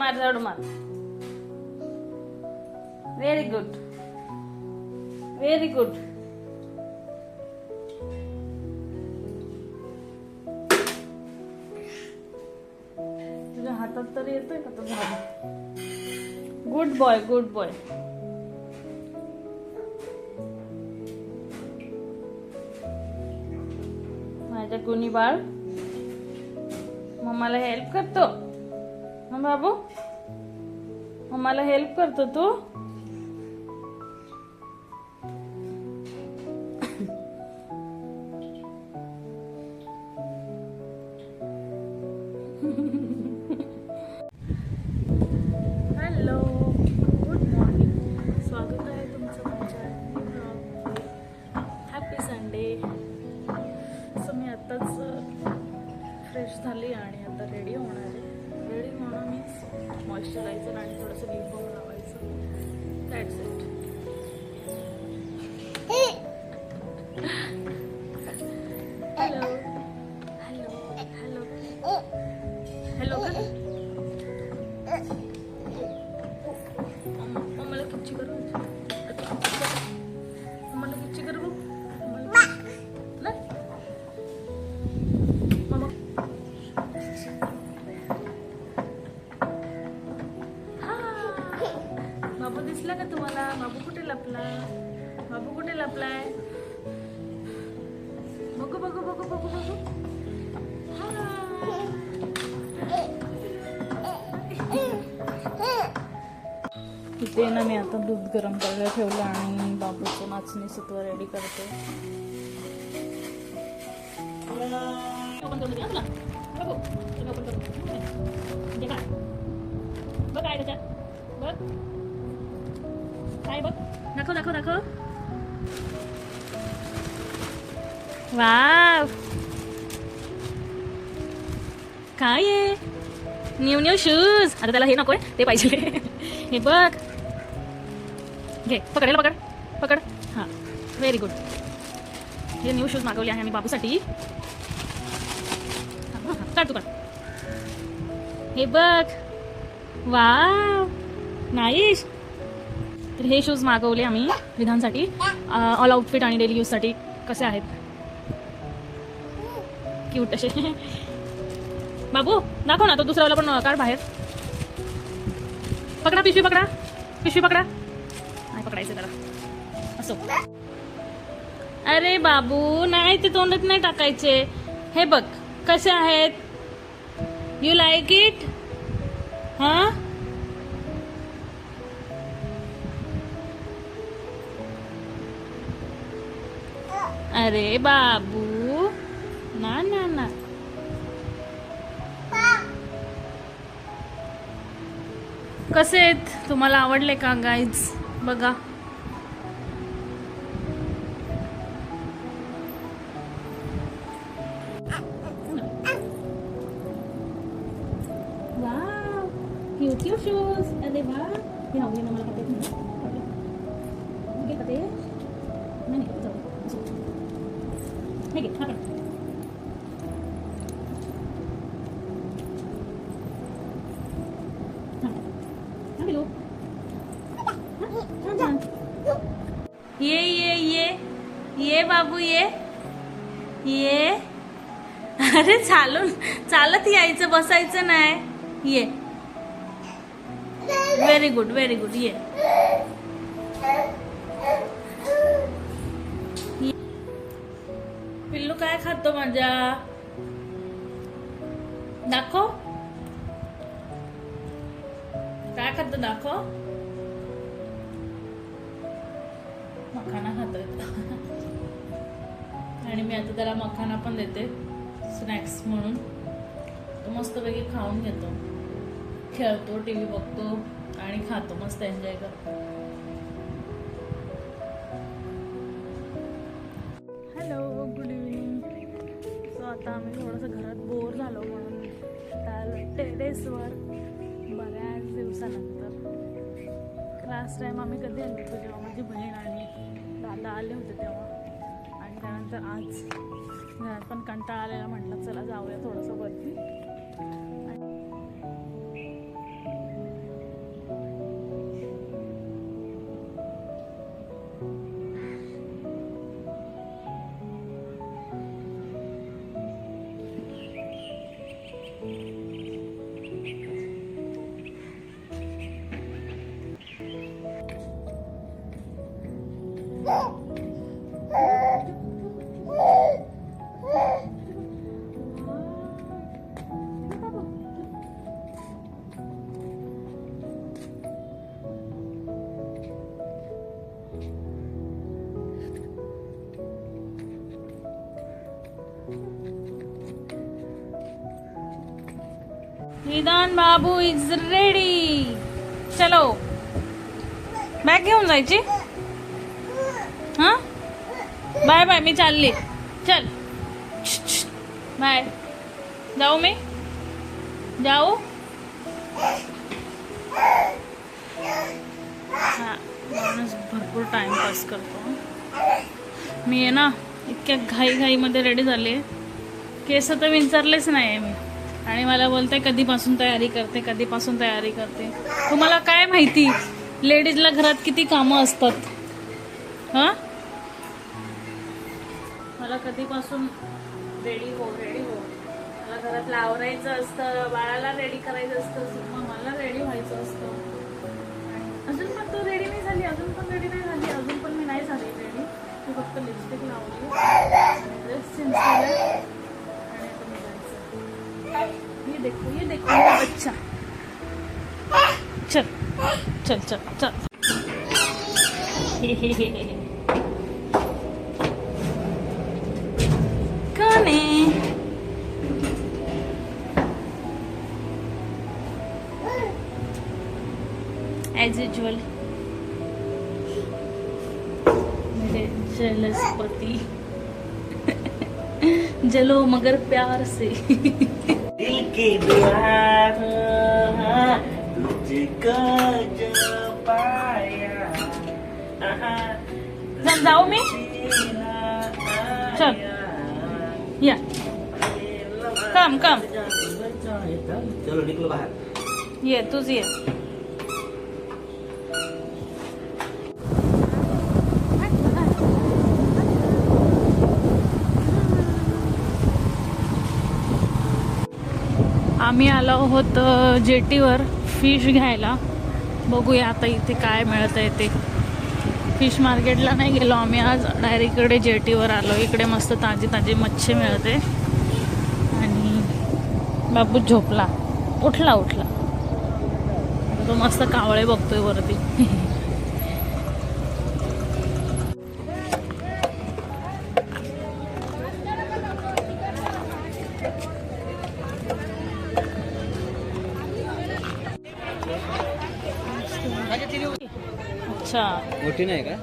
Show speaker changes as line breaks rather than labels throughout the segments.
मार झाडू मार. व्हेरी गुड व्हेरी गुड तुझ्या हातात तरी येतोय का तो झाडू? गुड बॉय गुड बॉय माझ्या गुणी बाळ मम्माला हेल्प करतो. बाबू मला हेल्प करतो तू. लावायचं आणि थोडंसं लिप बाम लावायचं. दॅट्स इट बाबू दिसला का तुम्हाला? बाबू कुठे लपला बाबू कुठे लपलाय? बघू बघू बघू बघू बघू. तिथे इथे ना मी आता दूध गरम करायला ठेवलं आणि बाबूचं नाचणी सत्व रेडी करते. बघ. काय बघ. काय बघ दाखव दाखव दाखव वाव काय आहे न्यू न्यू शूज आता त्याला हे नकोय ते पाहिजे हे बघ घे पकड याला पकड पकड हां व्हेरी गुड हे न्यू शूज मागवले आहे आम्ही बाबूसाठी हां, काढ तू काढ हे बघ वाव नाईश तर हे शूज मागवले आम्ही विधानसाठी. ऑल आउटफिट आणि डेली यूजसाठी कसे आहेत? क्यूट असे. बाबू दाखव ना तो दुसऱ्याला पण काढ बाहेर. पकडा पिशवी पकडा. पिशवी पकडा. नाही पकडायचं त्याला. असो. अरे बाबू नाही ते तोंडात नाही टाकायचे. हे बघ कसे आहेत? यू लाईक इट हां अरे बाबू. ना ना ना. कसे आहेत? तुम्हाला आवडले का गाईज बघा. शूज अरे वा. हे आवडले ना मला पटेल घे पटेल नाही नाही जाऊ दे. असू दे. ये ये ये ये बाबू ये ये अरे चालून चालत यायचं बसायचं नाही. ये. व्हेरी गुड व्हेरी गुड ये ये. काय खातो माझ्या? दाखव. काय खातो दाखव. मखाना खातोय. आणि मी आता त्याला मखाना पण देते. स्नॅक्स म्हणून. तो मस्तपैकी खाऊन घेतो. खेळतो टी व्ही बघतो आणि खातो. मस्त एन्जॉय करतो. आता आम्ही थोडंसं घरात बोर झालो म्हणून. तर टेरेसवर बऱ्याच दिवसानंतर. लास्ट टाइम आम्ही कधी आलो होतो जेव्हा माझी बहीण आणि दादा आले होते तेव्हा. आणि त्यानंतर आज घरात पण कंटाळा आलेला म्हटलं चला जाऊया थोडंसं वरती. निदान बाबू इज रेडी चलो. बॅग घेऊन जायची? हा? बाय बाय मी चालली. चल. बाय. जाऊ मी? जाऊ? हा माणूस भरपूर टाइमपास करतो. मी आहे ना इतक्या घाई घाईमध्ये रेडी झाले केस तर विचारलेच नाही आहे मी. आणि मला बोलते कधीपासून तयारी करते कधीपासून तयारी करते? तुम्हाला काय माहिती? लेडीजला घरात किती कामं असतात? हां? मला कधीपासून रेडी हो रेडी हो. मला घरातलं आवरायचं असतं बाळाला रेडी करायचं असतं मग मला रेडी व्हायचं असतं. आणि अजून पण तू रेडी नाही झाली अजून पण रेडी नाही झाली अजून पण मी नाही झाली रेडी तू फक्त लिपस्टिक लावली. ड्रेस देखो ये देखो, बच्चा। चल चल चल चल। कौन। एज यूजल मेरे जेलस पति। जलो मगर प्यार से।
दिल की दीवार तुझको जो पाया
चल जाऊ मी चल या कम कम
चलो निकलो बाहर
ये तूच आम्ही आलो आहोत जेटीवर फिश घ्यायला. बघूया आता इथे काय मिळत आहे ते. फिश मार्केटला नाही गेलो आम्ही आज. डायरेक्ट इकडे जेटीवर आलो. इकडे मस्त ताजी ताजी मच्छी मिळते. आणि बाबू झोपला. उठला उठला. तो मस्त कावळे बघतोय वरती. अच्छा.
मोठी नाही का?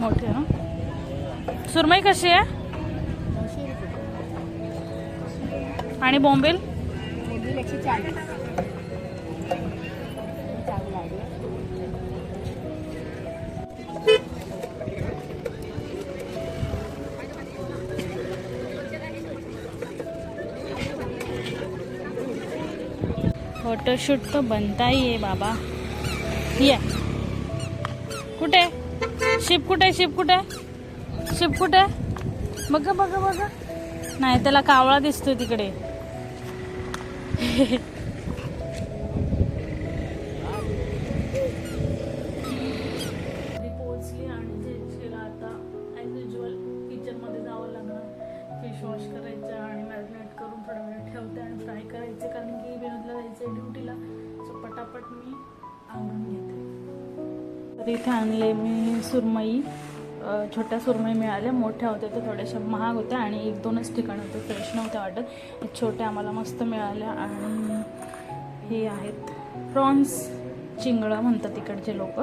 मोठी आहे ना? सुरमई कशी आहे? आणि बॉम्बेल फोटोशूट तो बनता ही आहे बाबा। या। कुठे? शिप कुठे? शिप कुठे? शिप कुठे? बघा बघा बघा। नाही त्याला कावळा दिसतोय तिकडे. इथे आणले मी सुरमई. छोट्या सुरमई मिळाल्या. मोठ्या होत्या त्या थोड्याशा महाग होत्या आणि एक दोनच ठिकाण होते फ्रेश नव्हत्या वाटत. छोट्या आम्हाला मस्त मिळाल्या आणि हे आहेत. प्रॉन्स चिंगळा म्हणतात तिकडचे लोक.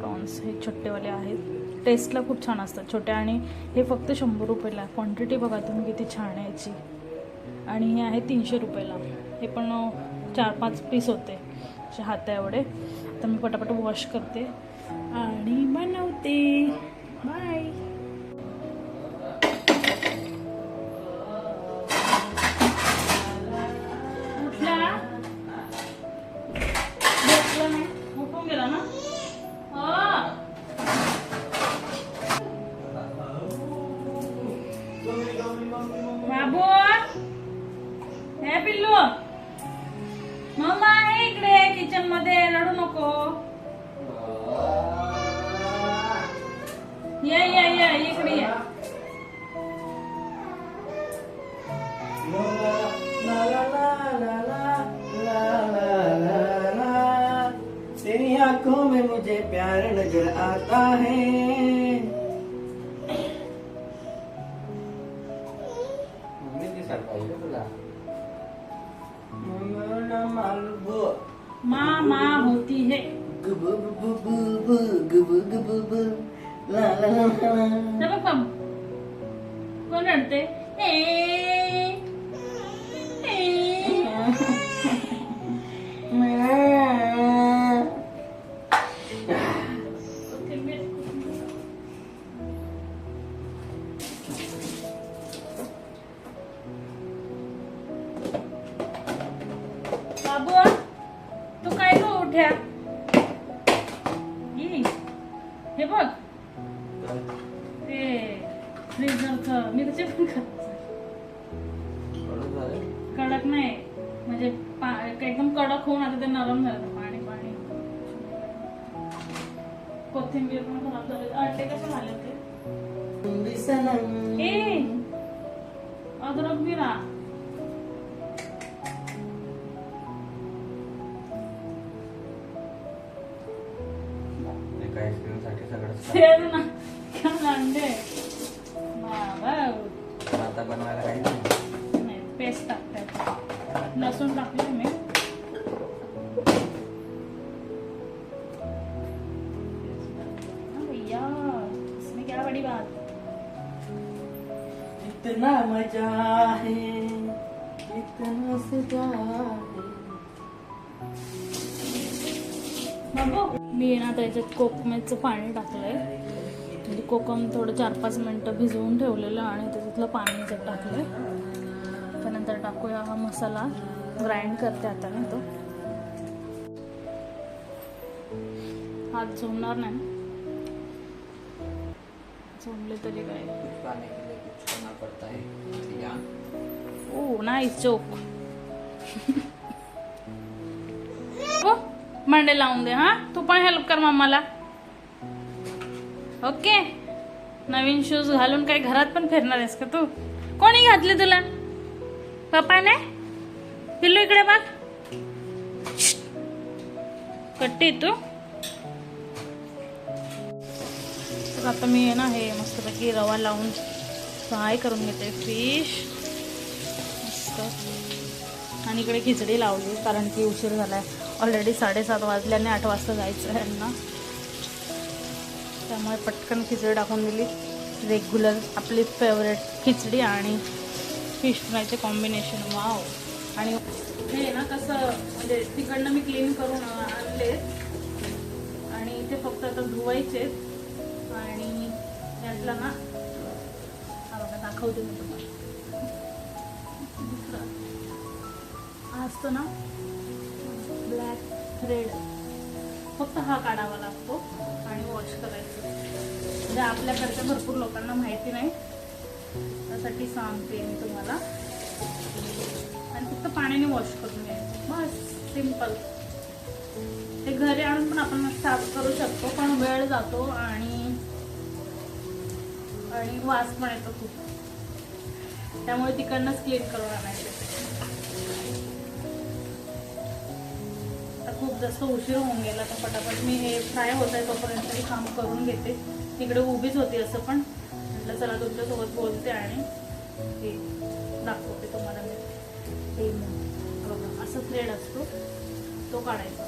प्रॉन्स हे छोटेवाले आहेत. टेस्टला खूप छान असतात छोट्या आणि हे फक्त शंभर रुपयाला. क्वांटिटी बघा तुम्ही किती छान आहे याची. आणि हे आहे तीनशे रुपयाला. हे पण चार पाच पीस होते. हात हाता एवढे. तर मी पटापट वॉश करते. आणि बनवते. बाय बघ पम. कोण रडते बाबू तू काय ग उठ्या? त्याचे पण कडक नाही. म्हणजे एकदम कडक होऊन आता ते नरम झालं पाणी पाणी. कोथिंबीर पण खराब झाले. अंडे कसे झाले ते? ए अद्रक बिरा
सगळं इतना मजा है इतना सजा है।
मी ना त्याच्यात कोकमेचं पाणी टाकलंय. म्हणजे कोकम थोडं चार पाच मिनटं भिजवून ठेवलेलं आणि त्याच्यातलं पाणी त्याच्यात टाकलंय. त्यानंतर टाकूया हा मसाला. ग्राइंड करते आता मी तो. हात झोमणार नाही. झोमले तरी काय?
पड़ता है। या।
ओ नाइस जोक हो मांडे लावून दे हा? तू पण हेल्प कर मम्माला ओके नवीन शूज घालून काही घरात पण फिरणार आहेस का तू? कोणी घातले तुला? पप्पाने? पिल्लू इकडे बघ. कट्टी तू. तर आता मी आहे ना हे मस्तपैकी रवा लावून फ्राय करून घेते फिश. मस्त. आणि इकडे खिचडी लावली कारण की उशीर झाला आहे ऑलरेडी साडेसात वाजल्याने आठ वाजता जायचं आहे यांना. त्यामुळे पटकन खिचडी टाकून दिली. रेग्युलर आपली फेवरेट खिचडी आणि फिश फ्रायचे कॉम्बिनेशन वाव आणि हे ना कसं म्हणजे तिकडनं मी क्लीन करून आणले. आणि ते फक्त आता धुवायचे आणि यातला ना हा बघा दाखवते मी तुम्हाला दुसरा हा असतो ना ब्लॅक रेड फक्त हा काढावा लागतो आणि वॉश करायचं. म्हणजे आपल्याकडच्या भरपूर लोकांना माहिती नाही. त्यासाठी सांगते मी तुम्हाला. आणि फक्त पाण्याने वॉश करून घ्यायचं. बस सिंपल ते घरी आणून पण आपण साफ करू शकतो पण वेळ जातो आणि आणि वास पण येतो खूप. त्यामुळे तिकडनंच क्लीन करून आणायचे आता खूप जास्त उशीर होऊन गेला तर पटापट. मी हे फ्राय होत आहे तोपर्यंत मी काम करून घेते. तिकडे उभीच होती असं पण. म्हटलं चला तुमच्यासोबत बोलते आणि हे दाखवते तुम्हाला मी. हे बघा असं थ्रेड असतो तो काढायचा.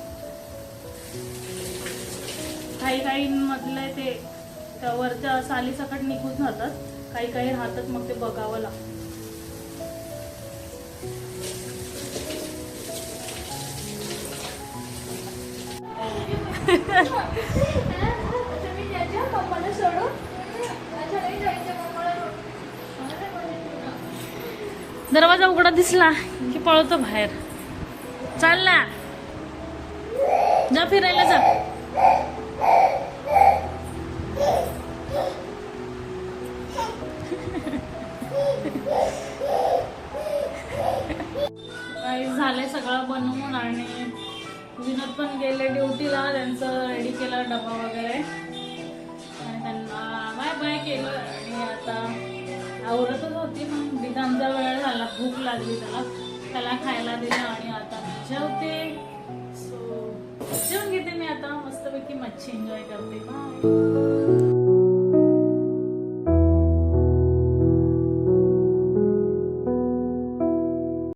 काही काही मधलं ते त्यावरच्या सालीसकट निघून जातात. काही काही राहतात मग ते बघावं लागतं. दरवाजा उघडा दिसला की पळतो बाहेर. चाल ना. जा फिरायला जा. काही झालंय सगळं बनवून आणि विनोद पण गेले ड्युटीला त्यांचं रेडी केलं डबा वगैरे. आणि त्यांना बाय बाय केलं. आणि आता आवरतच होती पण विधानचा वेळ झाला. भूक लागली त्याला. त्याला खायला दिलं आणि आता जेवते. सो जेवून घेते मी आता. मस्तपैकी मस्तपैकी मच्छी एन्जॉय करते. बाय